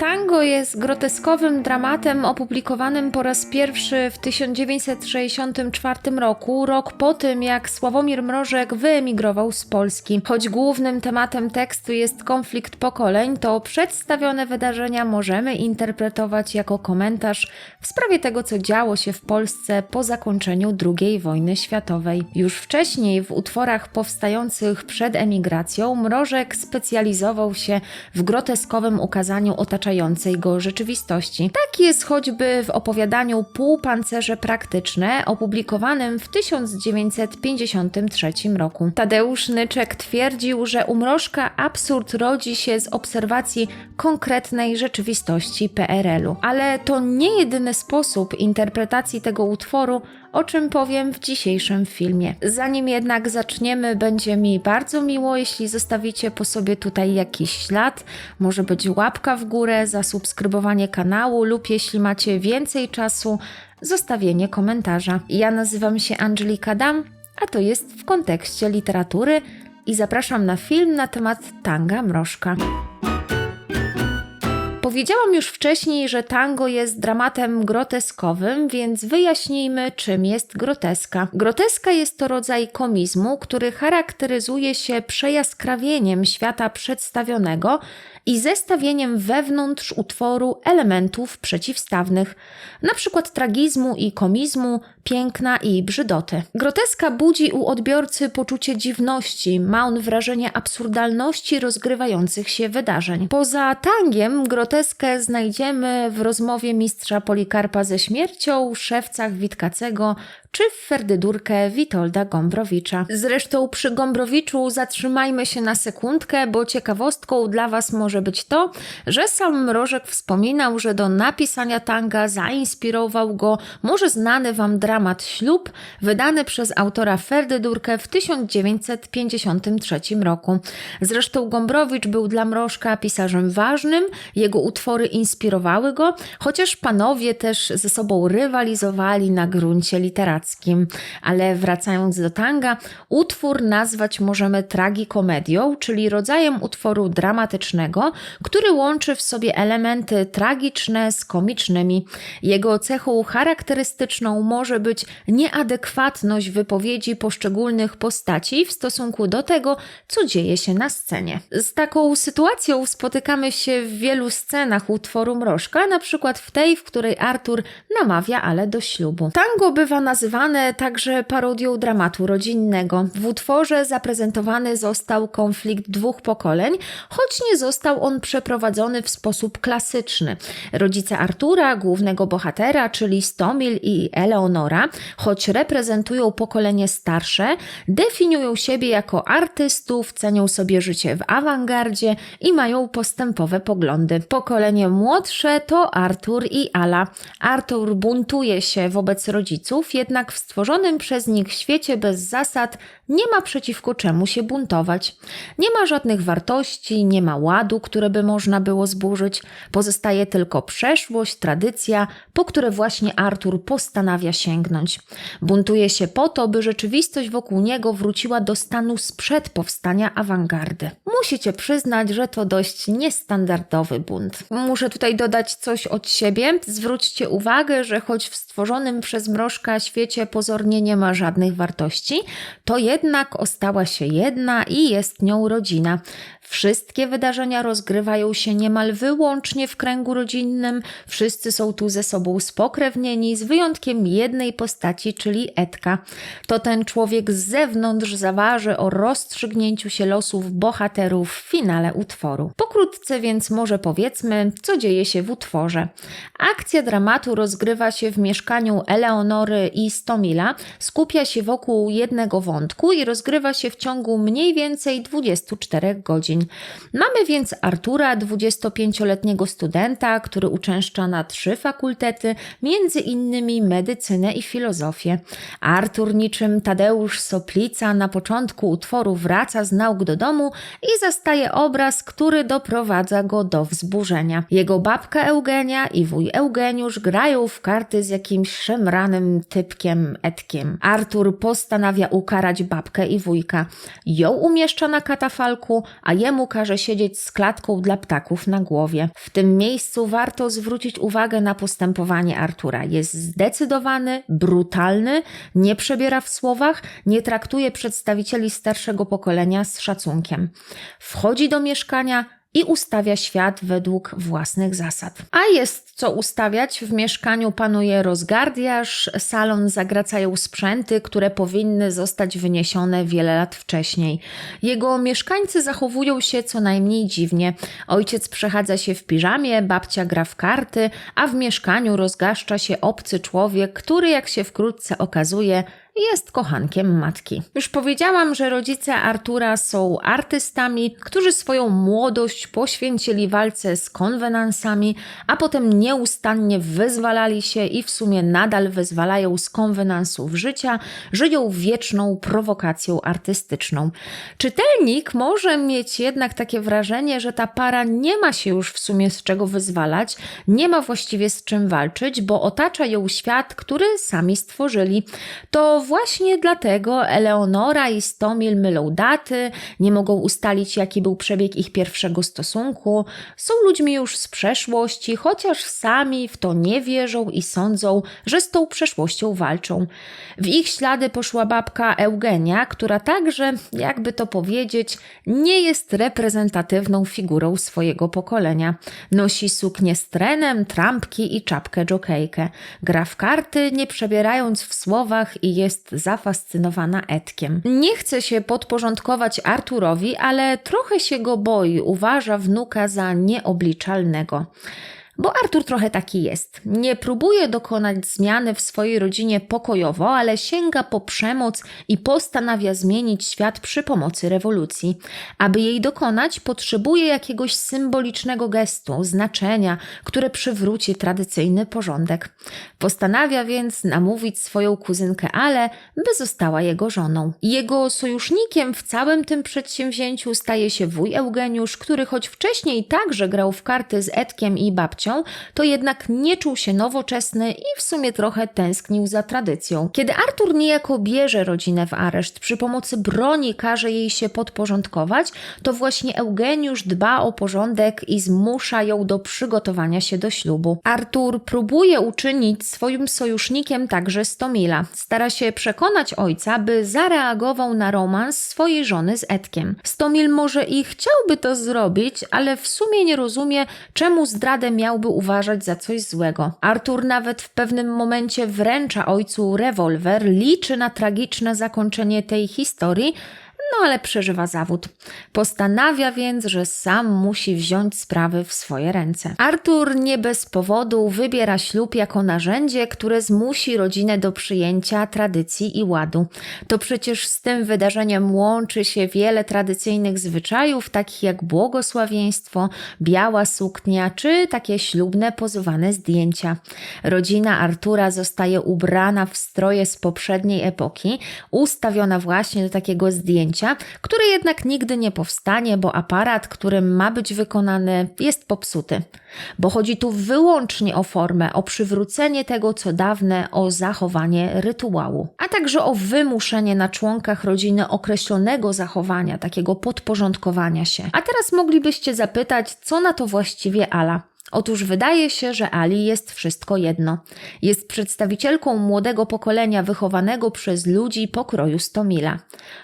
Tango jest groteskowym dramatem opublikowanym po raz pierwszy w 1964 roku, rok po tym jak Sławomir Mrożek wyemigrował z Polski. Choć głównym tematem tekstu jest konflikt pokoleń, to przedstawione wydarzenia możemy interpretować jako komentarz w sprawie tego, co działo się w Polsce po zakończeniu II wojny światowej. Już wcześniej w utworach powstających przed emigracją Mrożek specjalizował się w groteskowym ukazaniu otaczającej go rzeczywistości. Tak jest choćby w opowiadaniu Półpancerze praktyczne, opublikowanym w 1953 roku. Tadeusz Nyczek twierdził, że u Mrożka absurd rodzi się z obserwacji konkretnej rzeczywistości PRL-u. Ale to nie jedyny sposób interpretacji tego utworu, o czym powiem w dzisiejszym filmie. Zanim jednak zaczniemy, będzie mi bardzo miło, jeśli zostawicie po sobie tutaj jakiś ślad, może być łapka w górę, zasubskrybowanie kanału lub jeśli macie więcej czasu, zostawienie komentarza. Ja nazywam się Angelika Dam, a to jest w kontekście literatury i zapraszam na film na temat tanga mrożka. Powiedziałam już wcześniej, że tango jest dramatem groteskowym, więc wyjaśnijmy, czym jest groteska. Groteska jest to rodzaj komizmu, który charakteryzuje się przejaskrawieniem świata przedstawionego i zestawieniem wewnątrz utworu elementów przeciwstawnych, przykład tragizmu i komizmu, piękna i brzydoty. Groteska budzi u odbiorcy poczucie dziwności, ma on wrażenie absurdalności rozgrywających się wydarzeń. Poza tangiem znajdziemy w rozmowie mistrza Polikarpa ze śmiercią, szewcach Witkacego czy w Ferdydurkę Witolda Gombrowicza. Zresztą przy Gombrowiczu zatrzymajmy się na sekundkę, bo ciekawostką dla Was może być to, że sam Mrożek wspominał, że do napisania tanga zainspirował go może znany Wam dramat Ślub, wydany przez autora Ferdydurkę w 1953 roku. Zresztą Gombrowicz był dla Mrożka pisarzem ważnym, jego utwory inspirowały go, chociaż panowie też ze sobą rywalizowali na gruncie literackim. Ale wracając do tanga, utwór nazwać możemy tragikomedią, czyli rodzajem utworu dramatycznego, który łączy w sobie elementy tragiczne z komicznymi. Jego cechą charakterystyczną może być nieadekwatność wypowiedzi poszczególnych postaci w stosunku do tego, co dzieje się na scenie. Z taką sytuacją spotykamy się w wielu scenach utworu Mrożka, na przykład w tej, w której Artur namawia ale do ślubu. Tango bywa nazywane także parodią dramatu rodzinnego. W utworze zaprezentowany został konflikt dwóch pokoleń, choć nie został on przeprowadzony w sposób klasyczny. Rodzice Artura, głównego bohatera, czyli Stomil i Eleonora, choć reprezentują pokolenie starsze, definiują siebie jako artystów, cenią sobie życie w awangardzie i mają postępowe poglądy. Pokolenie młodsze to Artur i Ala. Artur buntuje się wobec rodziców, jednak w stworzonym przez nich świecie bez zasad nie ma przeciwko czemu się buntować. Nie ma żadnych wartości, nie ma ładu, które by można było zburzyć. Pozostaje tylko przeszłość, tradycja, po które właśnie Artur postanawia sięgnąć. Buntuje się po to, by rzeczywistość wokół niego wróciła do stanu sprzed powstania awangardy. Musicie przyznać, że to dość niestandardowy bunt. Muszę tutaj dodać coś od siebie. Zwróćcie uwagę, że choć w stworzonym przez Mrożka świecie pozornie nie ma żadnych wartości, to jednak ostała się jedna i jest nią rodzina. Wszystkie wydarzenia rozgrywają się niemal wyłącznie w kręgu rodzinnym, wszyscy są tu ze sobą spokrewnieni, z wyjątkiem jednej postaci, czyli Edka. To ten człowiek z zewnątrz zaważy o rozstrzygnięciu się losów bohaterów w finale utworu. Pokrótce więc może powiedzmy, co dzieje się w utworze. Akcja dramatu rozgrywa się w mieszkaniu Eleonory i Stomila, skupia się wokół jednego wątku i rozgrywa się w ciągu mniej więcej 24 godzin. Mamy więc Artura, 25-letniego studenta, który uczęszcza na trzy fakultety, między innymi medycynę i filozofię. Artur, niczym Tadeusz Soplica, na początku utworu wraca z nauk do domu i zastaje obraz, który doprowadza go do wzburzenia. Jego babka Eugenia i wuj Eugeniusz grają w karty z jakimś szemranym typkiem Edkiem. Artur postanawia ukarać babkę i wujka. Ją umieszcza na katafalku, a jemu każe siedzieć z klatką dla ptaków na głowie. W tym miejscu warto zwrócić uwagę na postępowanie Artura. Jest zdecydowany, brutalny, nie przebiera w słowach, nie traktuje przedstawicieli starszego pokolenia z szacunkiem. Wchodzi do mieszkania, i ustawia świat według własnych zasad. A jest co ustawiać. W mieszkaniu panuje rozgardiaż, salon zagracają sprzęty, które powinny zostać wyniesione wiele lat wcześniej. Jego mieszkańcy zachowują się co najmniej dziwnie. Ojciec przechadza się w piżamie, babcia gra w karty, a w mieszkaniu rozgaszcza się obcy człowiek, który, jak się wkrótce okazuje, jest kochankiem matki. Już powiedziałam, że rodzice Artura są artystami, którzy swoją młodość poświęcili walce z konwenansami, a potem nieustannie wyzwalali się i w sumie nadal wyzwalają z konwenansów życia, żyją wieczną prowokacją artystyczną. Czytelnik może mieć jednak takie wrażenie, że ta para nie ma się już w sumie z czego wyzwalać, nie ma właściwie z czym walczyć, bo otacza ją świat, który sami stworzyli. To właśnie dlatego Eleonora i Stomil mylą daty, nie mogą ustalić, jaki był przebieg ich pierwszego stosunku, są ludźmi już z przeszłości, chociaż sami w to nie wierzą i sądzą, że z tą przeszłością walczą. W ich ślady poszła babka Eugenia, która także, jakby to powiedzieć, nie jest reprezentatywną figurą swojego pokolenia. Nosi suknię z trenem, trampki i czapkę jokejkę. Gra w karty, nie przebierając w słowach i jest jest zafascynowana Edkiem. Nie chce się podporządkować Arturowi, ale trochę się go boi, uważa wnuka za nieobliczalnego. Bo Artur trochę taki jest. Nie próbuje dokonać zmiany w swojej rodzinie pokojowo, ale sięga po przemoc i postanawia zmienić świat przy pomocy rewolucji. Aby jej dokonać, potrzebuje jakiegoś symbolicznego gestu, znaczenia, które przywróci tradycyjny porządek. Postanawia więc namówić swoją kuzynkę Ale, by została jego żoną. Jego sojusznikiem w całym tym przedsięwzięciu staje się wuj Eugeniusz, który choć wcześniej także grał w karty z Edkiem i babcią, to jednak nie czuł się nowoczesny i w sumie trochę tęsknił za tradycją. Kiedy Artur niejako bierze rodzinę w areszt, przy pomocy broni każe jej się podporządkować, to właśnie Eugeniusz dba o porządek i zmusza ją do przygotowania się do ślubu. Artur próbuje uczynić swoim sojusznikiem także Stomila. Stara się przekonać ojca, by zareagował na romans swojej żony z Edkiem. Stomil może i chciałby to zrobić, ale w sumie nie rozumie, czemu zdradę miał miałby uważać za coś złego. Artur nawet w pewnym momencie wręcza ojcu rewolwer, liczy na tragiczne zakończenie tej historii, no ale przeżywa zawód. Postanawia więc, że sam musi wziąć sprawy w swoje ręce. Artur nie bez powodu wybiera ślub jako narzędzie, które zmusi rodzinę do przyjęcia tradycji i ładu. To przecież z tym wydarzeniem łączy się wiele tradycyjnych zwyczajów, takich jak błogosławieństwo, biała suknia czy takie ślubne pozowane zdjęcia. Rodzina Artura zostaje ubrana w stroje z poprzedniej epoki, ustawiona właśnie do takiego zdjęcia zdjęcia, które jednak nigdy nie powstanie, bo aparat, którym ma być wykonany, jest popsuty. Bo chodzi tu wyłącznie o formę, o przywrócenie tego, co dawne, o zachowanie rytuału, a także o wymuszenie na członkach rodziny określonego zachowania, takiego podporządkowania się. A teraz moglibyście zapytać, co na to właściwie Ala? Otóż wydaje się, że Ali jest wszystko jedno. Jest przedstawicielką młodego pokolenia wychowanego przez ludzi pokroju Stomila.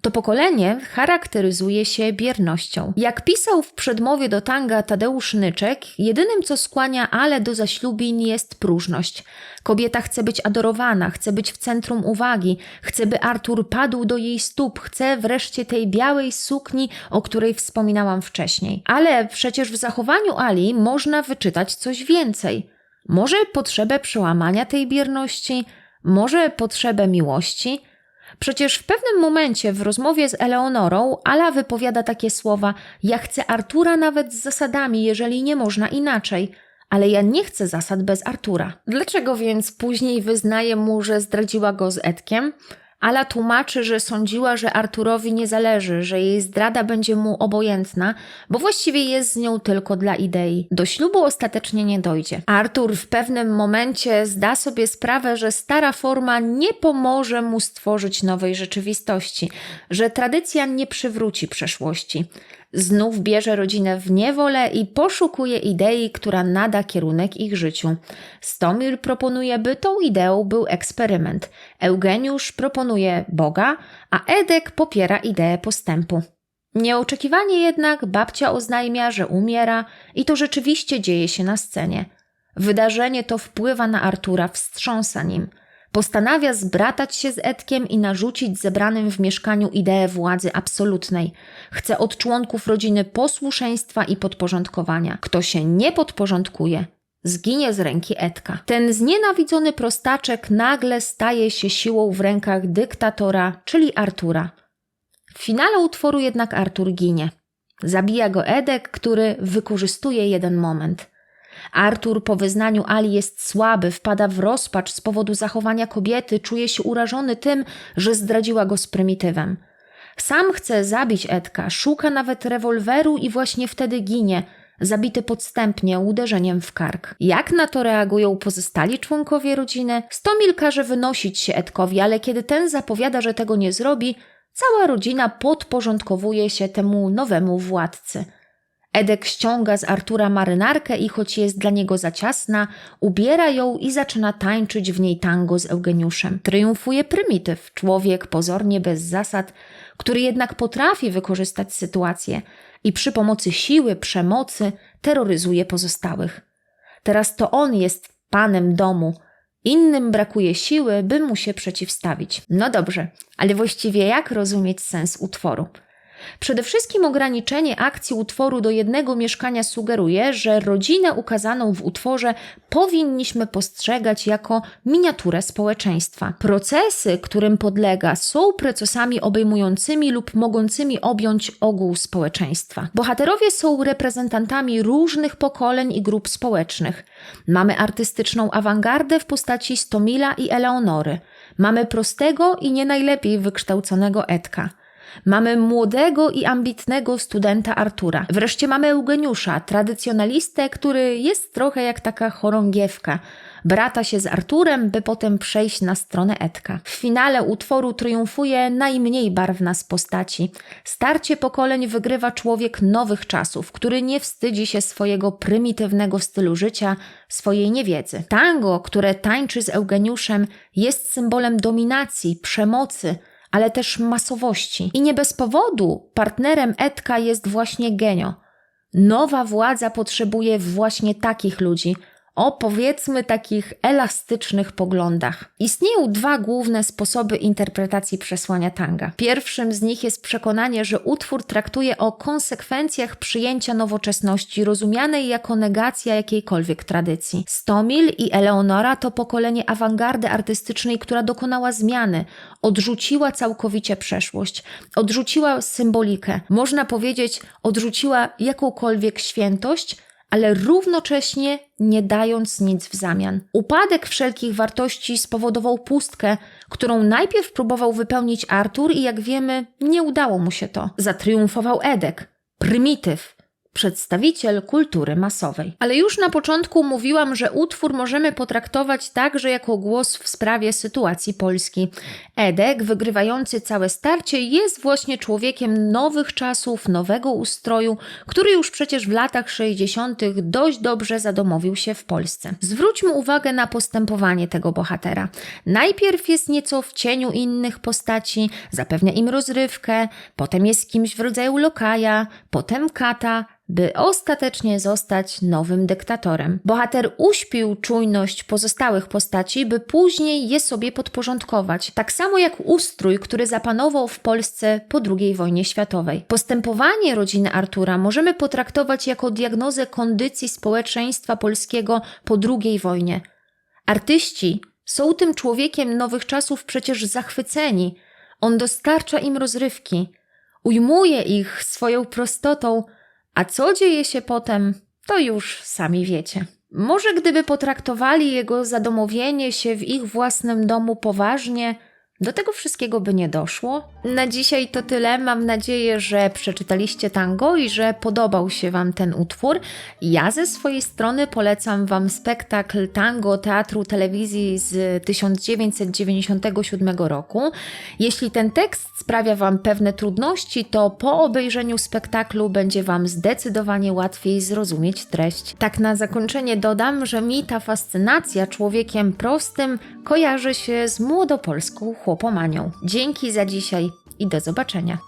To pokolenie charakteryzuje się biernością. Jak pisał w przedmowie do tanga Tadeusz Nyczek, jedynym co skłania Ale do zaślubin jest próżność. Kobieta chce być adorowana, chce być w centrum uwagi, chce by Artur padł do jej stóp, chce wreszcie tej białej sukni, o której wspominałam wcześniej. Ale przecież w zachowaniu Ali można wyczytać coś więcej. Może potrzebę przełamania tej bierności, może potrzebę miłości – Przecież w pewnym momencie w rozmowie z Eleonorą Ala wypowiada takie słowa: Ja chcę Artura nawet z zasadami, jeżeli nie można inaczej. Ale ja nie chcę zasad bez Artura. Dlaczego więc później wyznaje mu, że zdradziła go z Edkiem? Ala tłumaczy, że sądziła, że Arturowi nie zależy, że jej zdrada będzie mu obojętna, bo właściwie jest z nią tylko dla idei. Do ślubu ostatecznie nie dojdzie. Artur w pewnym momencie zda sobie sprawę, że stara forma nie pomoże mu stworzyć nowej rzeczywistości, że tradycja nie przywróci przeszłości. Znów bierze rodzinę w niewolę i poszukuje idei, która nada kierunek ich życiu. Stomil proponuje, by tą ideą był eksperyment. Eugeniusz proponuje Boga, a Edek popiera ideę postępu. Nieoczekiwanie jednak babcia oznajmia, że umiera i to rzeczywiście dzieje się na scenie. Wydarzenie to wpływa na Artura, wstrząsa nim. Postanawia zbratać się z Edkiem i narzucić zebranym w mieszkaniu ideę władzy absolutnej. Chce od członków rodziny posłuszeństwa i podporządkowania. Kto się nie podporządkuje, zginie z ręki Edka. Ten znienawidzony prostaczek nagle staje się siłą w rękach dyktatora, czyli Artura. W finale utworu jednak Artur ginie. Zabija go Edek, który wykorzystuje jeden moment. Artur po wyznaniu Ali jest słaby, wpada w rozpacz z powodu zachowania kobiety, czuje się urażony tym, że zdradziła go z prymitywem. Sam chce zabić Edka, szuka nawet rewolweru i właśnie wtedy ginie, zabity podstępnie uderzeniem w kark. Jak na to reagują pozostali członkowie rodziny? Stomil każe wynosić się Edkowi, ale kiedy ten zapowiada, że tego nie zrobi, cała rodzina podporządkowuje się temu nowemu władcy. Edek ściąga z Artura marynarkę i choć jest dla niego za ciasna, ubiera ją i zaczyna tańczyć w niej tango z Eugeniuszem. Triumfuje prymityw, człowiek pozornie bez zasad, który jednak potrafi wykorzystać sytuację i przy pomocy siły, przemocy terroryzuje pozostałych. Teraz to on jest panem domu, innym brakuje siły, by mu się przeciwstawić. No dobrze, ale właściwie jak rozumieć sens utworu? Przede wszystkim ograniczenie akcji utworu do jednego mieszkania sugeruje, że rodzinę ukazaną w utworze powinniśmy postrzegać jako miniaturę społeczeństwa. Procesy, którym podlega, są procesami obejmującymi lub mogącymi objąć ogół społeczeństwa. Bohaterowie są reprezentantami różnych pokoleń i grup społecznych. Mamy artystyczną awangardę w postaci Stomila i Eleonory. Mamy prostego i nie najlepiej wykształconego Edka. Mamy młodego i ambitnego studenta Artura. Wreszcie mamy Eugeniusza, tradycjonalistę, który jest trochę jak taka chorągiewka. Brata się z Arturem, by potem przejść na stronę Edka. W finale utworu triumfuje najmniej barwna z postaci. Starcie pokoleń wygrywa człowiek nowych czasów, który nie wstydzi się swojego prymitywnego stylu życia, swojej niewiedzy. Tango, które tańczy z Eugeniuszem, jest symbolem dominacji, przemocy, ale też masowości. I nie bez powodu partnerem Edka jest właśnie Genio. Nowa władza potrzebuje właśnie takich ludzi, o powiedzmy takich elastycznych poglądach. Istnieją dwa główne sposoby interpretacji przesłania tanga. Pierwszym z nich jest przekonanie, że utwór traktuje o konsekwencjach przyjęcia nowoczesności, rozumianej jako negacja jakiejkolwiek tradycji. Stomil i Eleonora to pokolenie awangardy artystycznej, która dokonała zmiany, odrzuciła całkowicie przeszłość, odrzuciła symbolikę, można powiedzieć, odrzuciła jakąkolwiek świętość ale równocześnie nie dając nic w zamian. Upadek wszelkich wartości spowodował pustkę, którą najpierw próbował wypełnić Artur i jak wiemy, nie udało mu się to. Zatriumfował Edek, prymityw, przedstawiciel kultury masowej. Ale już na początku mówiłam, że utwór możemy potraktować także jako głos w sprawie sytuacji Polski. Edek, wygrywający całe starcie, jest właśnie człowiekiem nowych czasów, nowego ustroju, który już przecież w latach 60. dość dobrze zadomowił się w Polsce. Zwróćmy uwagę na postępowanie tego bohatera. Najpierw jest nieco w cieniu innych postaci, zapewnia im rozrywkę, potem jest kimś w rodzaju lokaja, potem kata, by ostatecznie zostać nowym dyktatorem. Bohater uśpił czujność pozostałych postaci, by później je sobie podporządkować, tak samo jak ustrój, który zapanował w Polsce po II wojnie światowej. Postępowanie rodziny Artura możemy potraktować jako diagnozę kondycji społeczeństwa polskiego po II wojnie. Artyści są tym człowiekiem nowych czasów przecież zachwyceni. On dostarcza im rozrywki, ujmuje ich swoją prostotą, a co dzieje się potem, to już sami wiecie. Może gdyby potraktowali jego zadomowienie się w ich własnym domu poważnie, Do tego wszystkiego by nie doszło. Na dzisiaj to tyle. Mam nadzieję, że przeczytaliście tango i że podobał się Wam ten utwór. Ja ze swojej strony polecam Wam spektakl tango Teatru Telewizji z 1997 roku. Jeśli ten tekst sprawia Wam pewne trudności, to po obejrzeniu spektaklu będzie Wam zdecydowanie łatwiej zrozumieć treść. Tak na zakończenie dodam, że mi ta fascynacja człowiekiem prostym kojarzy się z młodopolską chłopomanią. Dzięki za dzisiaj i do zobaczenia.